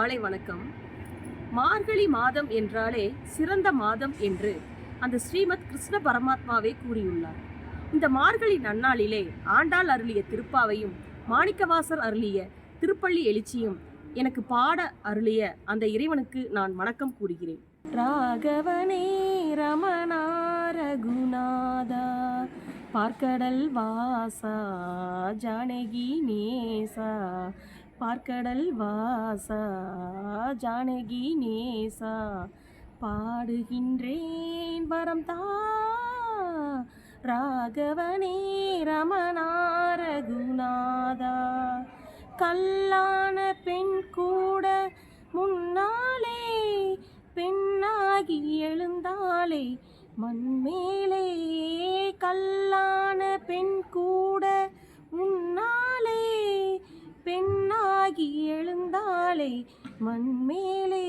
காலை வணக்கம். மார்கழி மாதம் என்றாலே சிறந்த மாதம் என்று அந்த ஸ்ரீமத் கிருஷ்ண பரமாத்மாவே கூறியுள்ளார். இந்த மார்கழி நன்னாளிலே ஆண்டாள் அருளிய திருப்பாவையும் மாணிக்கவாசர் அருளிய திருப்பள்ளி எழுச்சியும் எனக்கு பாட அருளிய அந்த இறைவனுக்கு நான் வணக்கம் கூறுகிறேன். ராகவனே ரமணா ரகுநாதா பார்க்கடல் வாசா ஜானகி நேசா பார்க்கடல் வாசா ஜானகி நேசா பாடுகின்றேன் வரம் தா ராகவனே ரமணா ரகுநாதா. கல்லான பெண் கூட முன்னாலே பெண்ணாகி எழுந்தாளே மண்மேலே கல்லான பெண் கூட பெண்ணாகி எழுந்தாளே மண்மேலே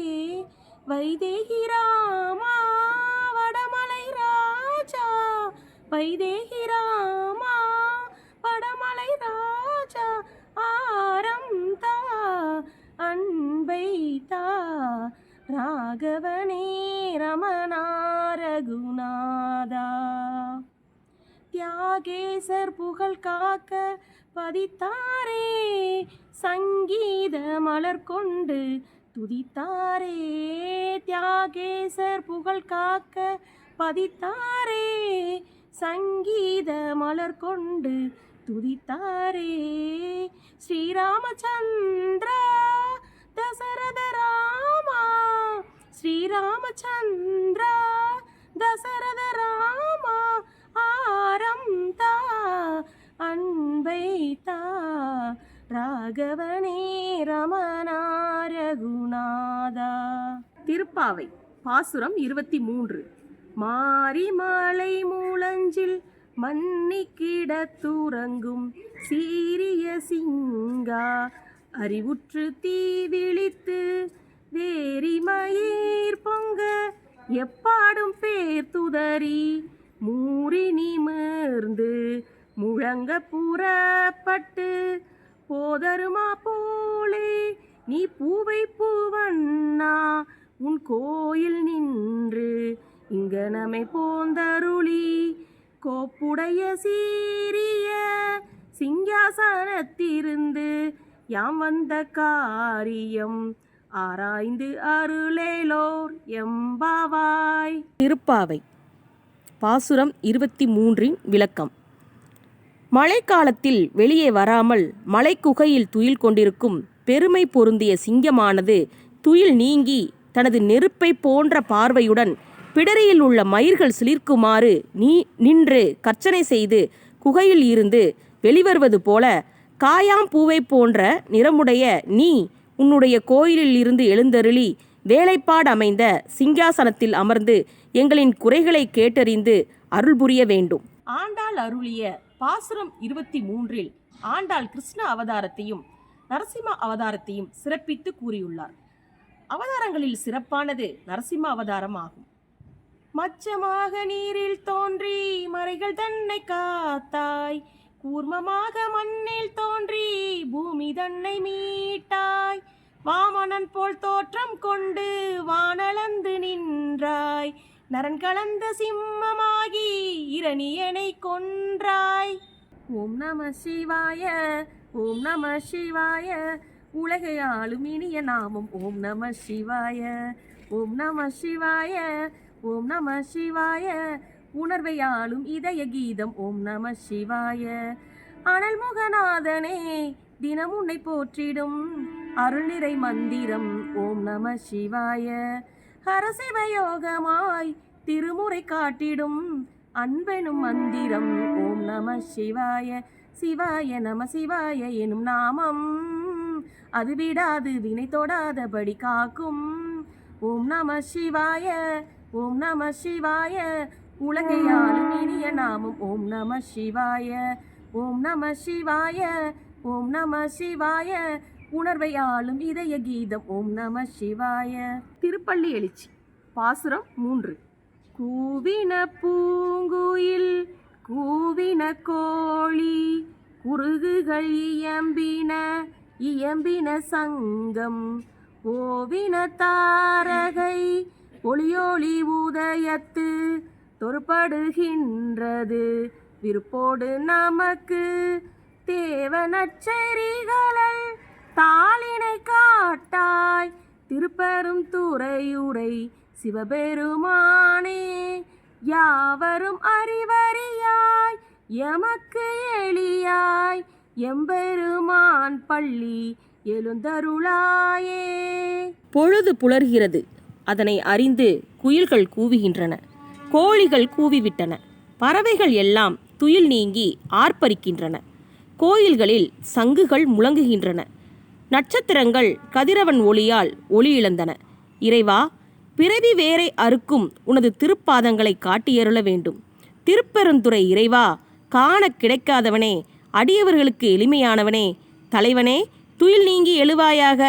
வைதேகி ராமா வடமலை ராஜா. வைதேகி ராமா வடமலை ராஜா. ஆரம் தா அன்பை தா. ராகவனே ரமணா ரகுநாதா தியாகேசர் புகழ் காக்க பதித்தாரே. சங்கீத மலர் கொண்டு துதித்தாரே. தியாகேசர் புகழ் காக்க பதித்தாரே. சங்கீத மலர் கொண்டு துதித்தாரே. ஸ்ரீராமச்சந்திரா தசரத ராமா. ஸ்ரீராமச்சந்திரா. ராகவனே ரமணாரகுநாதா. திருப்பாவை பாசுரம் இருபத்தி மூன்று மாரிமலை மூலஞ்சில் மன்னி கிடத்துறங்கும் சீரிய சிங்கா. அறிவுற்று தீ விழித்து வேரி மயிர் பொங்க எப்பாடும் பேர் துதறி. மூறி நிமிர்ந்து முழங்க புறப்பட்டு போதருமா போலே? நீ பூவை பூவண்ணா உன் கோயில் நின்று இங்கனமை போந்தருளி. கோப்புடைய சீரிய சிங்காசனத்திருந்து யாம் வந்த காரியம் ஆராய்ந்து அருளேலோர் எம்பாவாய். திருப்பாவை பாசுரம் இருபத்தி மூன்றின் விளக்கம். மழைக்காலத்தில் வெளியே வராமல் மலைக்குகையில் துயில் கொண்டிருக்கும் பெருமை பொருந்திய சிங்கமானது துயில் நீங்கி தனது நெருப்பை போன்ற பார்வையுடன் பிடரியில் உள்ள மயிர்கள் சிலிர்க்குமாறு நீ நின்று கர்ச்சனை செய்து குகையில் இருந்து வெளிவருவது போல காயாம்பூவை போன்ற நிறமுடைய நீ உன்னுடைய கோயிலில் இருந்து எழுந்தருளி வேலைப்பாடு அமைந்த சிங்காசனத்தில் அமர்ந்து எங்களின் குறைகளை கேட்டறிந்து அருள் புரிய வேண்டும். ஆண்டாள் அருளிய பாசுரம் இருபத்தி மூன்றில் ஆண்டாள் கிருஷ்ண அவதாரத்தையும் நரசிம்ம அவதாரத்தையும் சிறப்பித்து கூறியுள்ளார். அவதாரங்களில் சிறப்பானது நரசிம்ம அவதாரம் ஆகும் மச்சமாக நீரில் தோன்றி மறைகள் தன்னை காத்தாய் கூர்மமாக மண்ணில் தோன்றி பூமி தன்னை மீட்டாய் வாமனன் போல் தோற்றம் கொண்டு வானளந்து நின்றாய் நரன் கலந்த சிம்மமாகி இரணியனை கொன்றாய். ஓம் நம சிவாய ஓம் நம சிவாய. உலகை ஆளும் இனிய நாமம் ஓம் நம சிவாய. ஓம் நம சிவாய ஓம் நம சிவாய. உணர்வை ஆளும் இதய கீதம் ஓம் நம சிவாய. அனல் முகநாதனே தினம் உன்னை போற்றிடும். அருள் நிறை மந்திரம் ஓம் நம சிவாய. ஹரசிவயோகமாய் திருமுறை காட்டிடும் அன்பெனும் மந்திரம். ஓம் நம சிவாய சிவாய நம சிவாய எனும் நாமம். அது விடாது வினை தொடாதபடி காக்கும். ஓம் நம சிவாய ஓம் நம சிவாய உலகையாலும் இனிய நாமம். ஓம் நம சிவாய ஓம் நம சிவாய ஓம் நம சிவாய உணர்வை ஆளும் இதய கீதம். ஓம் நம சிவாய. திருப்பள்ளி எழுச்சி. பாசுரம் மூன்று. கூவின பூங்குயில் கூவின கோழி குருகுகள் இயம்பின இயம்பின சங்கம். ஓவின தாரகை ஒளியொளி உதயத்து தொறுபடுகின்றது. விருப்போடு நமக்கு தேவ தேவனச்சரிகளல் தாளினை காட்டாய் திருப்பெரும் துறையுரை சிவபெருமானே யாவரும் அறிவறியாய் எமக்கு எளியாய் எம்பெருமான் பள்ளி எழுந்தருளாயே. பொழுது புலர்கிறது. அதனை அறிந்து குயில்கள் கூவுகின்றன. கோழிகள் கூவிவிட்டன. பறவைகள் எல்லாம் துயில் நீங்கி ஆர்ப்பரிக்கின்றன. கோயில்களில் சங்குகள் முழங்குகின்றன. நட்சத்திரங்கள் கதிரவன் ஒளியால் ஒளி இழந்தன இறைவா பிறவி வேரை அறுக்கும் உனது திருப்பாதங்களை காட்டியருள வேண்டும். திருப்பெருந்துறை இறைவா காண கிடைக்காதவனே அடியவர்களுக்கு எளிமையானவனே தலைவனே துயில் நீங்கி எழுவாயாக?